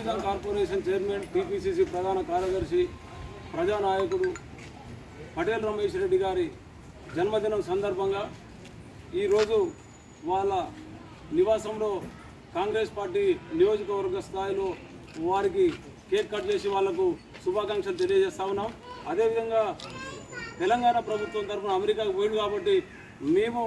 Tourism corporation chairman TPCC ప్రధాన కార్యదర్శి ప్రజానాయకుడు పటేల్ రమేష్ రెడ్డి గారి జన్మదినం సందర్భంగా ఈరోజు వాళ్ళ నివాసంలో కాంగ్రెస్ పార్టీ నియోజకవర్గ స్థాయిలో వారికి కేక్ కట్ చేసి వాళ్ళకు శుభాకాంక్షలు తెలియజేస్తా ఉన్నాం. అదేవిధంగా తెలంగాణ ప్రభుత్వం తరఫున అమెరికాకు పోయింది కాబట్టి మేము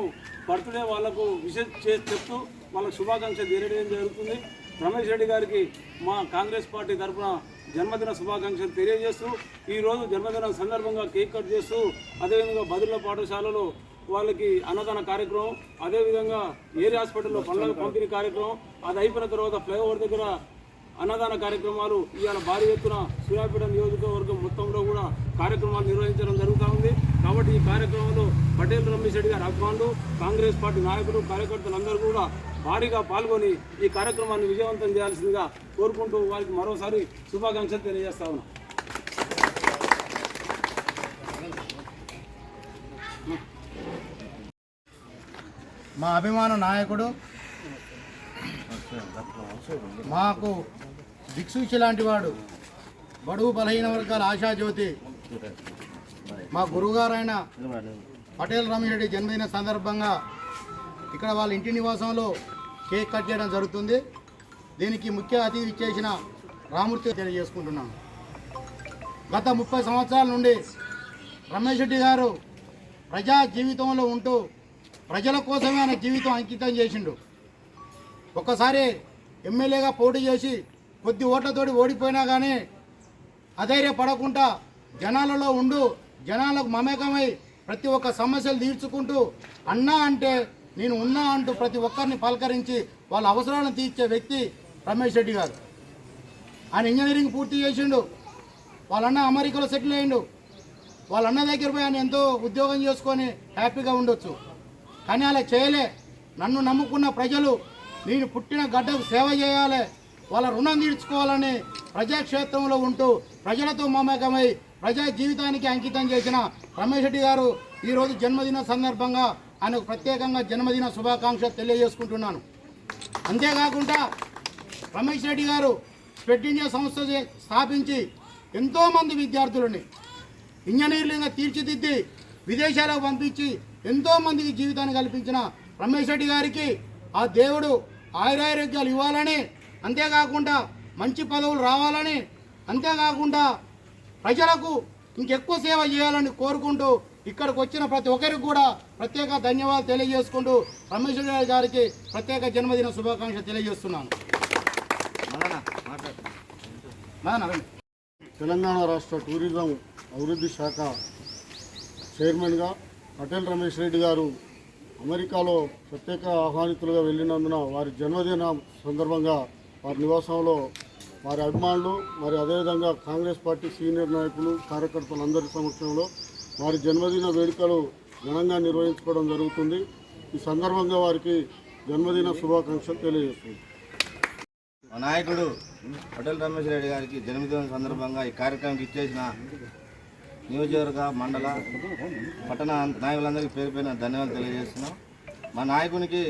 బర్త్డే వాళ్ళకు విషయం చేసి చెప్తూ వాళ్ళకు శుభాకాంక్షలు తెలియడం జరుగుతుంది. రమేష్ రెడ్డి గారికి మా కాంగ్రెస్ పార్టీ తరఫున జన్మదిన శుభాకాంక్షలు తెలియజేస్తూ ఈరోజు జన్మదిన సందర్భంగా కేక్ కట్ చేస్తూ అదేవిధంగా బదుల పాఠశాలలో వాళ్ళకి అన్నదాన కార్యక్రమం అదేవిధంగా ఏరియా హాస్పిటల్లో పండ్ల పంపిణీ కార్యక్రమం అది అయిపోయిన తర్వాత ఫ్లైఓవర్ దగ్గర అన్నదాన కార్యక్రమాలు ఇవాళ భారీ ఎత్తున సూర్యాపేట నియోజకవర్గం మొత్తంలో కూడా కార్యక్రమాలు నిర్వహించడం జరుగుతూ ఉంది. కాబట్టి ఈ కార్యక్రమంలో పటేల్ రమేష్ రెడ్డి గారి అభిమానులు కాంగ్రెస్ పార్టీ నాయకులు కార్యకర్తలందరూ కూడా భారీగా పాల్గొని ఈ కార్యక్రమాన్ని విజయవంతం చేయాల్సిందిగా కోరుకుంటూ వారికి మరోసారి శుభాకాంక్షలు తెలియజేస్తా ఉన్నా. మా అభిమాన నాయకుడు మాకు దిక్సూచి లాంటి వాడు బడుగు బలహీన వర్గాల ఆశాజ్యోతి మా గురువుగారైన పటేల్ రమేష్ జన్మదిన సందర్భంగా ఇక్కడ వాళ్ళ ఇంటి నివాసంలో కేక్ కట్ చేయడం జరుగుతుంది. దీనికి ముఖ్య అతిథి ఇచ్చేసిన రామూర్తి తెలియజేసుకుంటున్నాను గత ముప్పై సంవత్సరాల నుండి రమేష్ రెడ్డి గారు ప్రజా జీవితంలో ఉంటూ ప్రజల కోసమే ఆయన జీవితం అంకితం చేసిండు. ఒక్కసారి ఎమ్మెల్యేగా పోటీ చేసి కొద్ది ఓట్లతోటి ఓడిపోయినా కానీ అధైర్యపడకుండా జనాలలో ఉండు జనాలకు మమేకమై ప్రతి ఒక్క సమస్యలు తీర్చుకుంటూ అన్నా అంటే నేను ఉన్నా అంటూ ప్రతి ఒక్కరిని పలకరించి వాళ్ళ అవసరాలను తీర్చే వ్యక్తి రమేష్ రెడ్డి గారు. ఆయన ఇంజనీరింగ్ పూర్తి చేసిండు. వాళ్ళన్న అమెరికాలో సెటిల్ అయ్యిండు వాళ్ళ అన్న దగ్గర పోయి ఆయన ఎంతో ఉద్యోగం చేసుకొని హ్యాపీగా ఉండొచ్చు. కానీ అలా చేయలే. నన్ను నమ్ముకున్న ప్రజలు నేను పుట్టిన గడ్డకు సేవ చేయాలి. వాళ్ళ రుణం తీర్చుకోవాలని ప్రజాక్షేత్రంలో ఉంటూ ప్రజలతో మమేకమై ప్రజా జీవితానికి అంకితం చేసిన రమేష్ రెడ్డి గారు ఈరోజు జన్మదిన సందర్భంగా ఆయనకు ప్రత్యేకంగా జన్మదిన శుభాకాంక్షలు తెలియజేసుకుంటున్నాను. అంతేకాకుండా రమేష్ రెడ్డి గారు స్పెట్ ఇండియా సంస్థ స్థాపించి ఎంతోమంది విద్యార్థులని ఇంజనీర్లుగా తీర్చిదిద్ది విదేశాలకు పంపించి ఎంతోమందికి జీవితాన్ని కల్పించిన రమేష్ రెడ్డి గారికి ఆ దేవుడు ఆయురారోగ్యాలు ఇవ్వాలని అంతేకాకుండా మంచి పదవులు రావాలని అంతేకాకుండా ప్రజలకు ఇంకెక్కువ సేవ చేయాలని కోరుకుంటూ ఇక్కడికి వచ్చిన ప్రతి ఒక్కరికి కూడా ప్రత్యేక ధన్యవాదాలు తెలియజేసుకుంటూ రమేష్ రెడ్డి గారికి ప్రత్యేక జన్మదిన శుభాకాంక్షలు తెలియజేస్తున్నాను. తెలంగాణ రాష్ట్ర టూరిజం అభివృద్ధి శాఖ చైర్మన్గా పటేల్ రమేష్ రెడ్డి గారు అమెరికాలో ప్రత్యేక ఆహ్వానితులుగా వెళ్ళినందున వారి జన్మదిన సందర్భంగా వారి నివాసంలో వారి అభిమానులు మరి అదేవిధంగా కాంగ్రెస్ పార్టీ సీనియర్ నాయకులు కార్యకర్తలందరి సమక్షంలో వారి జన్మదిన వేడుకలు ఘనంగా నిర్వహించుకోవడం జరుగుతుంది. ఈ సందర్భంగా వారికి జన్మదిన శుభాకాంక్షలు తెలియజేస్తుంది మా నాయకుడు పటేల్ రమేష్ రెడ్డి గారికి జన్మదినం సందర్భంగా ఈ కార్యక్రమానికి ఇచ్చేసిన నియోజకవర్గ మండల పట్టణ నాయకులందరికీ పేరు పైన ధన్యవాదాలు తెలియజేస్తున్నాం. మా నాయకునికి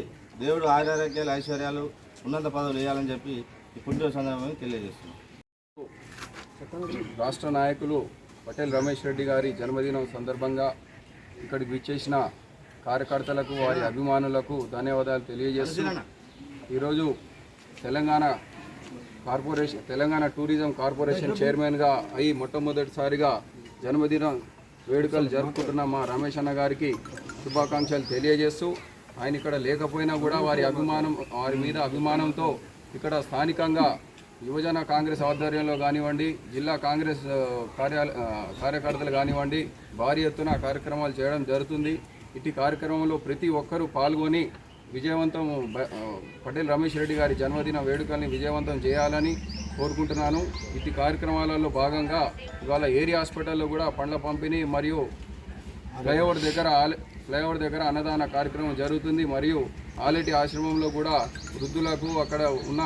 దేవుడు ఆరోగ్యాలు ఐశ్వర్యాలు ఉన్నత పదవులు వేయాలని చెప్పి ఇప్పుడు సందర్భంగా తెలియజేస్తున్నాం. రాష్ట్ర నాయకులు పటేల్ రమేష్ రెడ్డి గారి జన్మదినం సందర్భంగా ఇక్కడికి విచ్చేసిన కార్యకర్తలకు వారి అభిమానులకు ధన్యవాదాలు తెలియజేస్తూ ఈరోజు Telangana corporation Telangana tourism corporation చైర్మన్గా అయి మొట్టమొదటిసారిగా జన్మదిన వేడుకలు జరుపుకుంటున్న మా రమేష్ అన్న గారికి శుభాకాంక్షలు తెలియజేస్తూ ఆయన ఇక్కడ లేకపోయినా కూడా వారి అభిమానం వారి మీద అభిమానంతో ఇక్కడ స్థానికంగా యువజన కాంగ్రెస్ ఆధ్వర్యంలో కానివ్వండి జిల్లా కాంగ్రెస్ కార్యాల కార్యకర్తలు కానివ్వండి భారీ ఎత్తున కార్యక్రమాలు చేయడం జరుగుతుంది. ఇటు కార్యక్రమంలో ప్రతి ఒక్కరూ పాల్గొని విజయవంతం పటేల్ రమేష్ రెడ్డి గారి జన్మదిన వేడుకల్ని విజయవంతం చేయాలని కోరుకుంటున్నాను. ఇటు కార్యక్రమాలలో భాగంగా ఇవాళ ఏరియా హాస్పిటల్లో కూడా పండ్ల పంపిణీ మరియు ఫ్లైఓవర్ దగ్గర ఆల- ఫ్లైఓవర్ దగ్గర అన్నదాన కార్యక్రమం జరుగుతుంది. మరియు ఆలటి ఆశ్రమంలో కూడా వృద్ధులకు అక్కడ ఉన్న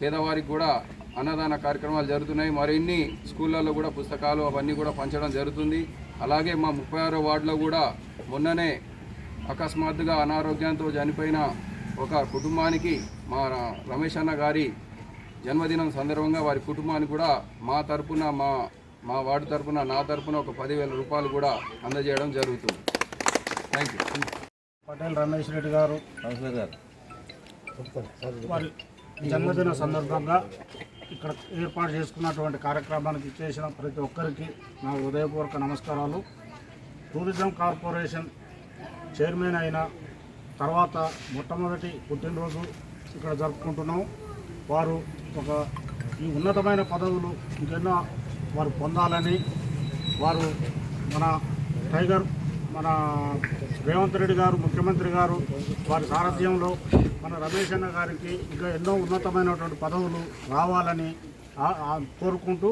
పేదవారికి కూడా అన్నదాన కార్యక్రమాలు జరుగుతున్నాయి. మరిన్ని స్కూళ్ళల్లో కూడా పుస్తకాలు అవన్నీ కూడా పంచడం జరుగుతుంది. అలాగే మా ముప్పై ఆరో వార్డులో కూడా మొన్ననే అకస్మాత్తుగా అనారోగ్యంతో చనిపోయిన ఒక కుటుంబానికి మా రమేష్ అన్న గారి జన్మదినం సందర్భంగా వారి కుటుంబానికి కూడా మా తరపున మా మా వార్డు తరపున నా తరపున ఒక పదివేల రూపాయలు కూడా అందజేయడం జరుగుతుంది. థ్యాంక్ యూ పటేల్ రమేష్ రెడ్డి గారు. కౌన్సిలర్ గారు. వారి జన్మదిన సందర్భంగా ఇక్కడ ఏర్పాటు చేసుకున్నటువంటి కార్యక్రమానికి ఇచ్చేసిన ప్రతి ఒక్కరికి నా హృదయపూర్వక నమస్కారాలు. టూరిజం కార్పొరేషన్ చైర్మన్ అయిన తర్వాత మొట్టమొదటి పుట్టినరోజు ఇక్కడ జరుపుకుంటున్నాం. వారు ఒక ఈ ఉన్నతమైన పదవులు ఇంకెన్నో వారు పొందాలని వారు మన టైగర్ మన రేవంత్ రెడ్డి గారు ముఖ్యమంత్రి గారు వారి సారథ్యంలో మన రమేష్ అన్న గారికి ఇంకా ఎన్నో ఉన్నతమైనటువంటి పదవులు రావాలని కోరుకుంటూ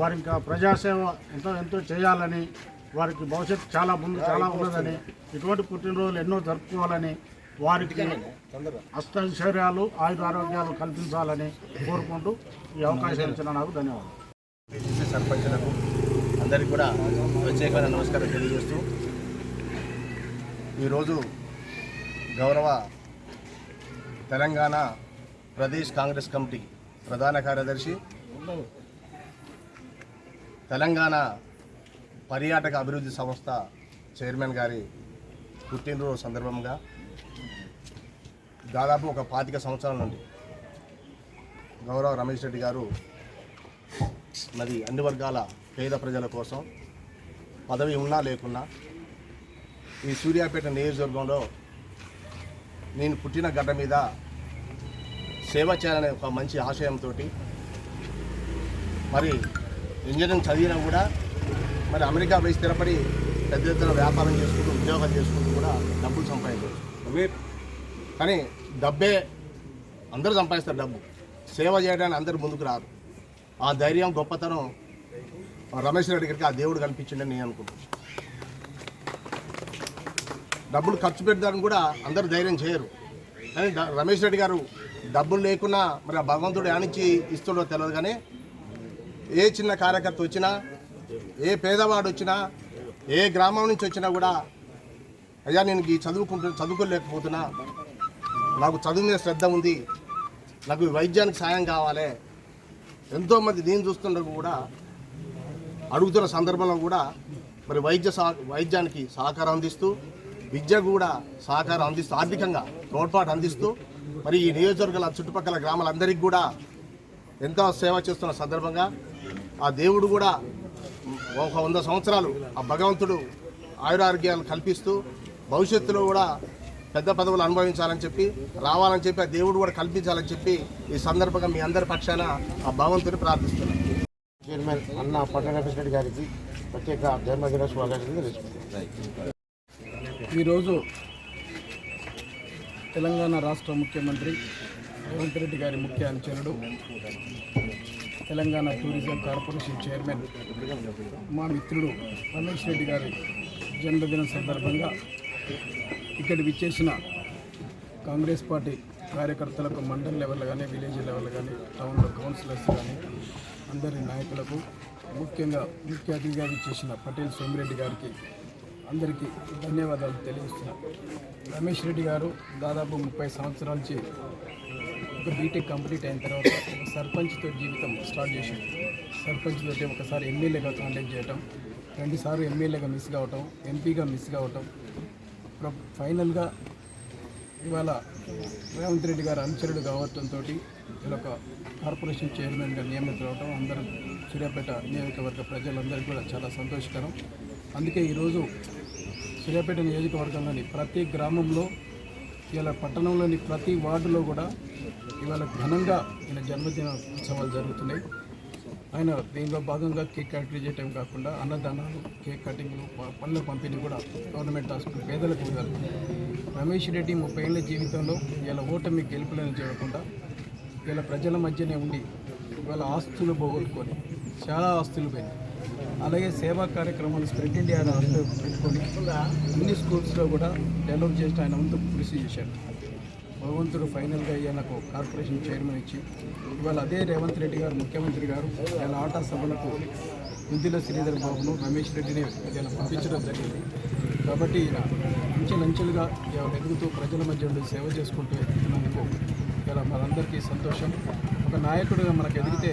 వారి ఇంకా ప్రజాసేవ ఎంతో ఎంతో చేయాలని వారికి భవిష్యత్తు చాలా ముందు చాలా ఉన్నదని ఇటువంటి పుట్టినరోజులు ఎన్నో జరుపుకోవాలని వారికి అష్టైశ్వర్యాలు ఆయుధ ఆరోగ్యాలు కల్పించాలని కోరుకుంటూ ఈ అవకాశం ఇచ్చిన నాకు ధన్యవాదాలు. సర్పంచులకు అందరికీ కూడా ప్రత్యేకమైన నమస్కారం తెలియజేస్తూ ఈరోజు గౌరవ తెలంగాణ ప్రదేశ్ కాంగ్రెస్ కమిటీ ప్రధాన కార్యదర్శి తెలంగాణ పర్యాటక అభివృద్ధి సంస్థ చైర్మన్ గారి పుట్టినరోజు సందర్భంగా దాదాపు ఒక పాతిక సంవత్సరాల నుండి గౌరవ రమేష్ రెడ్డి గారు మరి అన్ని వర్గాల పేద ప్రజల కోసం పదవి ఉన్నా లేకున్నా ఈ సూర్యాపేట నియోజకవర్గంలో నేను పుట్టిన గడ్డ మీద సేవ చేయాలనే ఒక మంచి ఆశయంతో మరి ఇంజనీరింగ్ చదివినా కూడా మరి అమెరికా పోయి స్థిరపడి పెద్ద ఎత్తున వ్యాపారం చేసుకుంటూ ఉద్యోగం చేసుకుంటూ కూడా డబ్బులు సంపాదించవచ్చు. కానీ డబ్బే అందరూ సంపాదిస్తారు డబ్బు. సేవ చేయడానికి అందరూ ముందుకు రారు. ఆ ధైర్యం గొప్పతనం రమేష్ రెడ్డి గారికి ఆ దేవుడు కనిపించిండని నేను అనుకుంటున్నాను. డబ్బులు ఖర్చు పెట్టడానికి కూడా అందరూ ధైర్యం చేయరు. కానీ రమేష్ రెడ్డి గారు డబ్బులు లేకున్నా మరి ఆ భగవంతుడు యానిచ్చి ఇస్తుండో తెలియదు కానీ ఏ చిన్న కార్యకర్త వచ్చినా ఏ పేదవాడు వచ్చినా ఏ గ్రామం నుంచి వచ్చినా కూడా అయ్యా నేను ఈ చదువుకుంటు చదువుకోలేకపోతున్నా నాకు చదువు మీద శ్రద్ధ ఉంది నాకు వైద్యానికి సాయం కావాలి. ఎంతోమంది నేను చూస్తుండగా కూడా అడుగుతున్న సందర్భంలో కూడా మరి వైద్య సహ వైద్యానికి సహకారం అందిస్తూ విద్య కూడా సహకారం అందిస్తూ ఆర్థికంగా తోడ్పాటు అందిస్తూ మరి ఈ నియోజకవర్గాల చుట్టుపక్కల గ్రామాలందరికీ కూడా ఎంతో సేవ చేస్తున్న సందర్భంగా ఆ దేవుడు కూడా ఒక వంద సంవత్సరాలు ఆ భగవంతుడు ఆయురారోగ్యాలు కల్పిస్తూ భవిష్యత్తులో కూడా పెద్ద పదవులు అనుభవించాలని చెప్పి రావాలని చెప్పి ఆ దేవుడు కూడా కల్పించాలని చెప్పి ఈ సందర్భంగా మీ అందరి పక్షాన ఆ భగవంతుని ప్రార్థిస్తున్నాను చైర్మన్ అన్న పట్టణ రెడ్డి గారికి ప్రత్యేక జన్మదిన శుభాకాంక్షలు ఈరోజు తెలంగాణ రాష్ట్ర ముఖ్యమంత్రి రేవంత్ రెడ్డి గారి ముఖ్య అనుచరుడు తెలంగాణ టూరిజం కార్పొరేషన్ చైర్మన్ మా మిత్రుడు రమేష్ రెడ్డి గారి జన్మదినం సందర్భంగా ఇక్కడ విచ్చేసిన కాంగ్రెస్ పార్టీ కార్యకర్తలకు మండల్ లెవెల్ కానీ విలేజ్ లెవెల్ కానీ టౌన్లో కౌన్సిలర్స్ కానీ అందరి నాయకులకు ముఖ్యంగా ముఖ్య అతిథిగా విచ్చేసిన పటేల్ సోమిరెడ్డి గారికి అందరికీ ధన్యవాదాలు తెలియజేస్తున్నాను రమేష్ రెడ్డి గారు దాదాపు ముప్పై సంవత్సరాల నుంచి ఒక బీటెక్ కంప్లీట్ అయిన తర్వాత ఒక సర్పంచ్తో జీవితం స్టార్ట్ చేశాడు. సర్పంచ్ తోటి ఒకసారి ఎమ్మెల్యేగా కాంటాక్ట్ చేయటం రెండుసార్లు ఎమ్మెల్యేగా మిస్ కావటం ఎంపీగా మిస్ కావటం ఫైనల్గా ఇవాళ రేవంత్ రెడ్డి గారు అనుచరుడు కావటంతో ఇలా ఒక కార్పొరేషన్ చైర్మన్గా నియమితులవడం అందరూ సూర్యాపేట నియోజకవర్గ ప్రజలందరికీ కూడా చాలా సంతోషకరం. అందుకే ఈరోజు సూర్యాపేట నియోజకవర్గంలోని ప్రతి గ్రామంలో ఇలా పట్టణంలోని ప్రతి వార్డులో కూడా ఇవాళ ఘనంగా ఈయన జన్మదిన ఉత్సవాలు జరుగుతున్నాయి. ఆయన దీనిలో భాగంగా కేక్ కట్ చేయటం కాకుండా అన్నదానాలు కేక్ కటింగ్లు ప- పంపిణీ కూడా గవర్నమెంట్ హాస్పిటల్ పేదలకు ఇవ్వాలి. రమేష్ రెడ్డి ముప్పై ఏళ్ళ జీవితంలో ఇలా ఓటమి గెలుపులను చేయకుండా ఇలా ప్రజల మధ్యనే ఉండి ఇవాళ ఆస్తులు పోగొట్టుకొని చాలా ఆస్తులు పోయినాయి అలాగే సేవా కార్యక్రమాలు స్ప్రెడ్ ఇండియా ఆస్తులు పెట్టుకొని అన్ని స్కూల్స్లో కూడా డెవలప్ చేసిన ఆయన వంతు కృషి చేశారు భగవంతుడు ఫైనల్గా ఈయనకు కార్పొరేషన్ చైర్మన్ ఇచ్చి ఇవాళ అదే రేవంత్ రెడ్డి గారు ముఖ్యమంత్రి గారు ఇలా ఆటా సభలకు ముద్దుల శ్రీధర్ బాబును రమేష్ రెడ్డిని ఇలా పంపించడం జరిగింది. కాబట్టి ఈయన అంచెలంచెలుగా ఇవాళ ఎదుగుతూ ప్రజల మధ్య సేవ చేసుకుంటూ ఎదుగుతున్నందుకు ఇలా మనందరికీ సంతోషం. ఒక నాయకుడిగా మనకు ఎదిగితే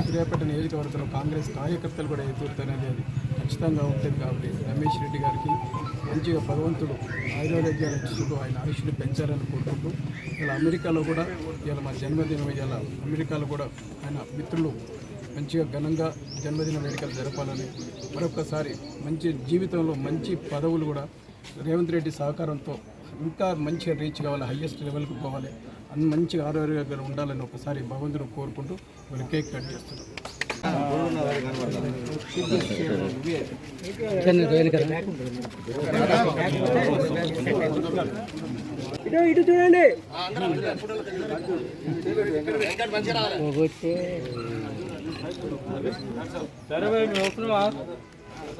సూర్యాపేట నియోజకవర్గంలో కాంగ్రెస్ కార్యకర్తలు కూడా ఎదుగుతారనేది అది. ఖచ్చితంగా ఉంటుంది కాబట్టి రమేష్ రెడ్డి గారికి మంచిగా భగవంతుడు ఆయుర్వేద్యాలు ఇచ్చుకుంటూ ఆయన ఆయుష్ని పెంచాలని కోరుకుంటూ ఇలా అమెరికాలో కూడా ఇలా మా జన్మదినం ఇలా అమెరికాలో కూడా ఆయన మిత్రులు మంచిగా ఘనంగా జన్మదిన వేడుకలు జరపాలని మరొకసారి మంచి జీవితంలో మంచి పదవులు కూడా రేవంత్ రెడ్డి సహకారంతో ఇంకా మంచిగా రీచ్ కావాలి హయ్యెస్ట్ లెవెల్కి పోవాలి. అన్ని మంచిగా ఆరోగ్యంగా ఉండాలని ఒకసారి భగవంతుడు కోరుకుంటూ మరి కేక్ కట్ చేస్తున్నాం. సరే మేము వస్తున్నామా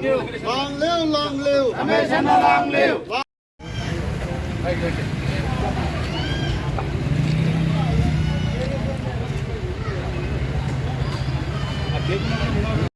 live long live long live right right